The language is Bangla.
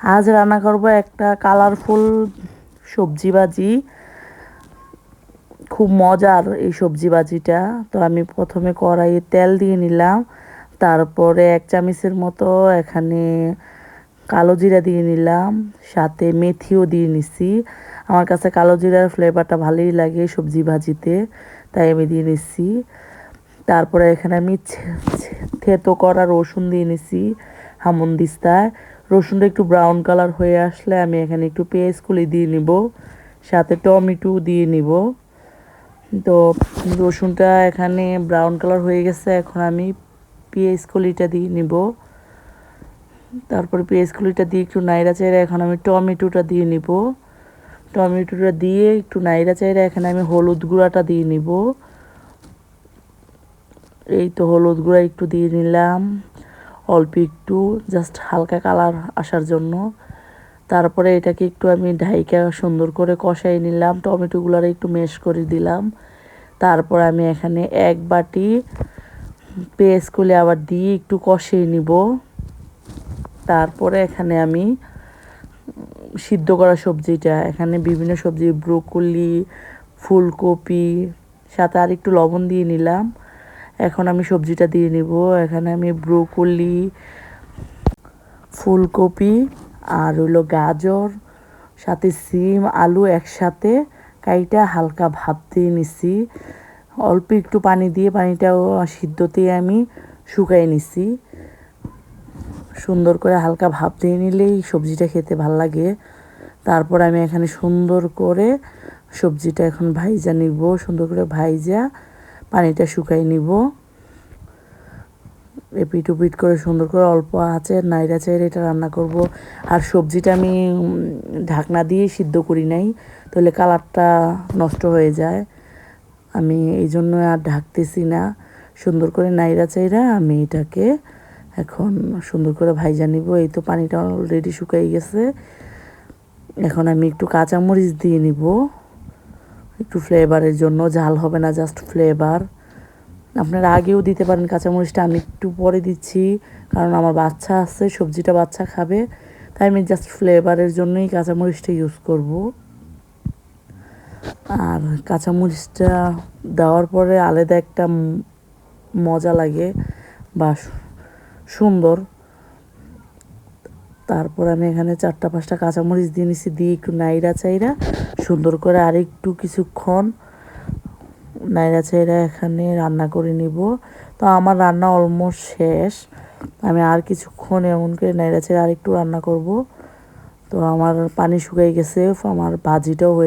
আজ রান্না করব একটা কালারফুল সবজি ভাজি। খুব মজার এই সবজি ভাজিটা। তো আমি প্রথমে কড়াইয়ে তেল দিয়ে নিলাম। তারপরে এক চামচের মতো এখানে কালো জিরা দিয়ে নিলাম। সাথে মেথিও দিয়ে নিছি। আমার কাছে কালো জিরার ফ্লেভারটা ভালোই লাগে সবজি ভাজিতে, তাই আমি দিয়ে নিচ্ছি তারপরে এখানে আমি থেতো করা রসুন দিয়ে নিছি। হামন দিস্তায় রসুনটা একটু ব্রাউন কালার হয়ে আসলে আমি এখানে একটু পেঁয়াজ কুলি দিয়ে নিব। সাথে টমেটো দিয়ে নিব। তো রসুনটা এখানে ব্রাউন কালার হয়ে গেছে, এখন আমি পেঁয়াজ কলিটা দিয়ে নিব। তারপরে পেঁয়াজ কলিটা দিয়ে একটু নাইরা চাইরা এখন আমি টমেটোটা দিয়ে নিব। টমেটোটা দিয়ে একটু নাইরা চাইরা এখানে আমি হলুদ গুঁড়াটা দিয়ে নিব। এই তো হলুদ গুঁড়া একটু দিয়ে নিলাম। অল্প একটু জাস্ট হালকা কালার আসার জন্য। তারপরে এটাকে একটু আমি ঢাইকা সুন্দর করে কষাই নিলাম টমেটোগুলার একটু মেশ করে দিলাম। তারপর আমি এখানে এক বাটি পেস্ট করে আবার দিয়ে একটু কষিয়ে নিব। তারপরে এখানে আমি সিদ্ধ করা সবজিটা, এখানে বিভিন্ন সবজি, ব্রোকলি, ফুলকপি, সাথে আর একটু লবণ দিয়ে নিলাম। এখন আমি সবজিটা দিয়ে নিব। এখানে আমি ব্রোকলি, ফুলকপি আর হইল গাজর, সাথে সিম, আলু একসাথে কাইটা হালকা ভাপ দিয়ে নিছি। অল্প একটু পানি দিয়ে পানিটাও সিদ্ধতে আমি শুকাই নিছি। সুন্দর করে হালকা ভাপ দিয়ে নিলেই সবজিটা খেতে ভালো লাগে। তারপর আমি এখানে সুন্দর করে সবজিটা এখন ভাইজা নিব। সুন্দর করে ভাইজা পানিটা শুকাই নিব। এপিট উপিট করে সুন্দর করে অল্প আছে, নাইরা চাইরে এটা রান্না করব। আর সবজিটা আমি ঢাকনা দিয়ে সিদ্ধ করি নাই, তাহলে কালারটা নষ্ট হয়ে যায়। আমি এই জন্য আর ঢাকতেছি না। সুন্দর করে নাইরা চাইরা আমি এটাকে এখন সুন্দর করে ভাইজা নিব। এই তো পানিটা অলরেডি শুকাই গেছে। এখন আমি একটু কাঁচামরিচ দিয়ে নিব। একটু ফ্লেভারের জন্য, ঝাল হবে না জাস্ট ফ্লেভার আপনারা আগেও দিতে পারেন কাঁচামরিচটা, আমি একটু পরে দিচ্ছি, কারণ আমার বাচ্চা আছে, সবজিটা বাচ্চা খাবে, তাই আমি জাস্ট ফ্লেভারের জন্যই কাঁচামরিচটা ইউজ করব। আর কাঁচামরিচটা দেওয়ার পরে আলাদা একটা মজা লাগে, বা সুন্দর। তারপর আমি এখানে চারটা পাঁচটা কাঁচামরিচ দিয়ে নিছি, দিয়ে একটু নাইরা চাইরা সুন্দর করে আরেকটু কিছুক্ষণ নাইরা চাইরা এখানে রান্না করে নিব। তো আমার রান্না অলমোস্ট শেষ। আমি আর কিছুক্ষণ এমন করে নাইরা চাইরা আরেকটু রান্না করব। তো আমার পানি শুকাই গেছে, আমার ভাজিটাও হয়ে